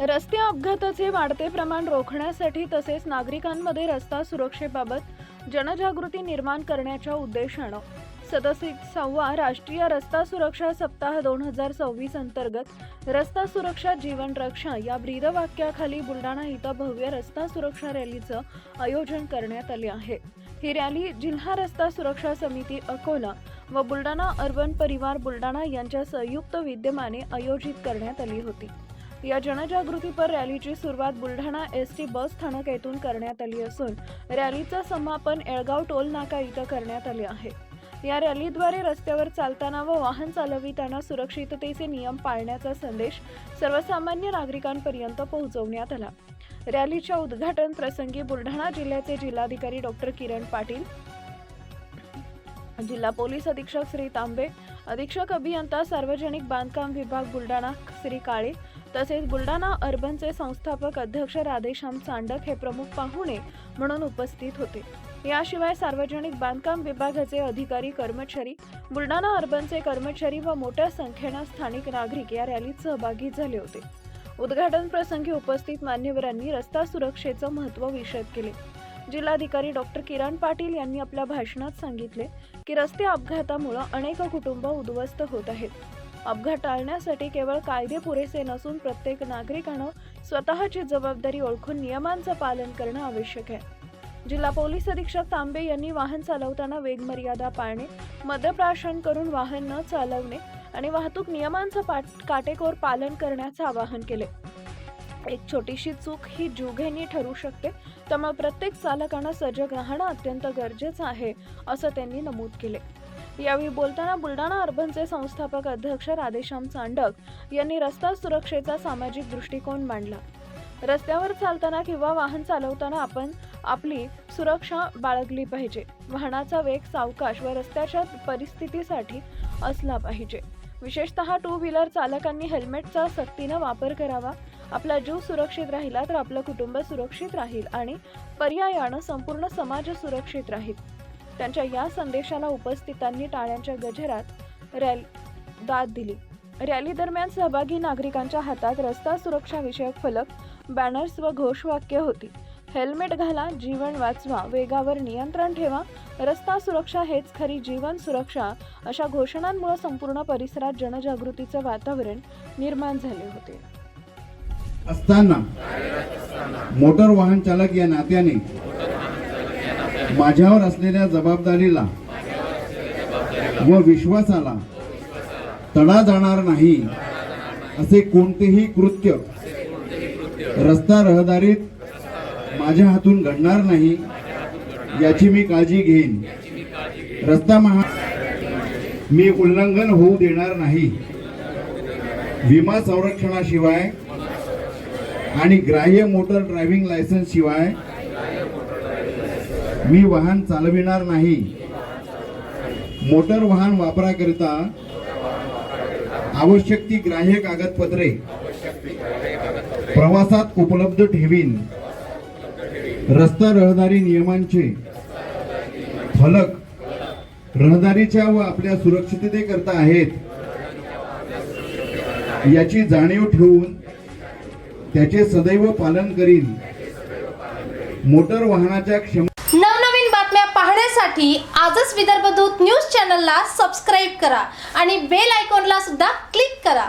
रस्ते अपघाताचे वाढते प्रमाण रोखण्यासाठी तसेच नागरिकांमध्ये रस्ता सुरक्षेबाबत जनजागृती निर्माण करण्याच्या उद्देशानं सदतीसावा राष्ट्रीय रस्ता सुरक्षा सप्ताह दोन हजार सव्वीस अंतर्गत रस्ता सुरक्षा जीवन रक्षा या ब्रीदवाक्याखाली बुलढाणा इथं भव्य रस्ता सुरक्षा रॅलीचं आयोजन करण्यात आले आहे. ही रॅली जिल्हा रस्ता सुरक्षा समिती अकोला व बुलढाणा अर्बन परिवार बुलढाणा यांच्या संयुक्त विद्यमाने आयोजित करण्यात आली होती. या जनजागृतीपर रॅलीची सुरुवात बुलढाणा एस टी बस स्थानक येथून करण्यात आली असून रॅलीचं समापन एळगाव टोल नाका इथं करण्यात आले आहे. या रॅलीद्वारे रस्त्यावर चालताना व वाहन चालविताना सुरक्षिततेचे नियम पाळण्याचा संदेश सर्वसामान्य नागरिकांपर्यंत पोहोचवण्यात आला. रॅलीच्या उद्घाटन प्रसंगी बुलढाणा जिल्ह्याचे जिल्हाधिकारी डॉक्टर किरण पाटील जिल्हा पोलीस अधीक्षक श्री तांबे अधीक्षक अभियंता सार्वजनिक बांधकाम विभाग बुलढाणा श्री काळे तसेच बुलढाणा अर्बनचे संस्थापक अध्यक्ष राधेश्याम चांडक हे प्रमुख पाहुणे म्हणून उपस्थित होते. याशिवाय सार्वजनिक बांधकाम विभागाचे अधिकारी कर्मचारी बुलढाणा अर्बनचे कर्मचारी व मोठ्या संख्येनं स्थानिक नागरिक या रॅलीत सहभागी झाले होते. उद्घाटन प्रसंगी उपस्थित मान्यवरांनी रस्ता सुरक्षेचं महत्त्व विषद केले. जिल्हाधिकारी डॉक्टर किरण पाटील यांनी आपल्या भाषणात सांगितले की रस्ते अपघातामुळे अनेक कुटुंब उद्ध्वस्त होत आहेत. अपघात टाळण्यासाठी केवळ कायदे पुरेसे नसून प्रत्येक नागरिकानं स्वतःची जबाबदारी ओळखून नियमांचं पालन करणं आवश्यक आहे. जिल्हा पोलीस अधीक्षक तांबे यांनी वाहन चालवताना वेग मर्यादा पाळणे मद्यप्राशन करून वाहन न चालवणे आणि वाहतूक नियमांचं पाट काटेकोर पालन करण्याचं आवाहन केले. एक छोटीशी चूक ही जुघेनी ठरू शकते. त्यामुळे प्रत्येक चालकानं सजग राहणं अत्यंत गरजेचं आहे असं त्यांनी नमूद केले. यावेळी बोलताना बुलढाणा अर्बनचे संस्थापक अध्यक्ष राधेश्याम चांडक यांनी रस्ता सुरक्षेचा सामाजिक दृष्टिकोन मांडला. रस्त्यावर चालताना किंवा वाहन चालवताना आपण आपली सुरक्षा बाळगली पाहिजे. वाहनाचा वेग सावकाश व रस्त्याच्या परिस्थितीसाठी असला पाहिजे. विशेषतः टू व्हीलर चालकांनी हेल्मेटचा सक्तीनं वापर करावा. आपला जीव सुरक्षित राहिला तर आपलं कुटुंब सुरक्षित राहील आणि पर्यायानं संपूर्ण समाज सुरक्षित राहील. त्यांच्या या संदेशाला उपस्थितांनी टाळ्यांच्या गजरात रॅल दाद दिली. रॅली दरम्यान सहभागी नागरिकांच्या हातात रस्ता सुरक्षा विषयक फलक बॅनर्स व घोषवाक्य होती. हेल्मेट घाला जीवन वाचवा वेगावर नियंत्रण ठेवा रस्ता सुरक्षा हेच खरी जीवन सुरक्षा अशा घोषणांमुळे संपूर्ण परिसरात जनजागृतीचं वातावरण निर्माण झाले होते. असताना मोटर वाहन चालक या नात्याने माझ्यावर असलेल्या जबाबदारीला व विश्वासाला तडा जाणार नाही असे कोणतेही कृत्य रस्ता रहदारीत माझ्या हातून घडणार नाही याची मी काळजी घेईन. रस्ता महा मी उल्लंघन होऊ देणार नाही. विमा संरक्षणाशिवाय आणि ग्राह्य मोटर ड्रायव्हिंग लायसन्स शिवाय मी वाहन चालविणार नाही. मोटर वाहन वापराकरिता आवश्यक ती ग्राह्य कागदपत्रे प्रवासात उपलब्ध ठेवीन. रस्ता रहदारी नियमांचे फलक रहदारीच्या व आपल्या सुरक्षिततेकरता आहेत. याची जाणीव ठेवून त्याचे सदैव पालन करीन. मोटर वाहनाच्या क्षम नवनवीन बातम्या पाहण्यासाठी आजच विदर्भ दूत न्यूज चॅनलला सबस्क्राईब करा आणि बेल आयकॉनला सुद्धा क्लिक करा.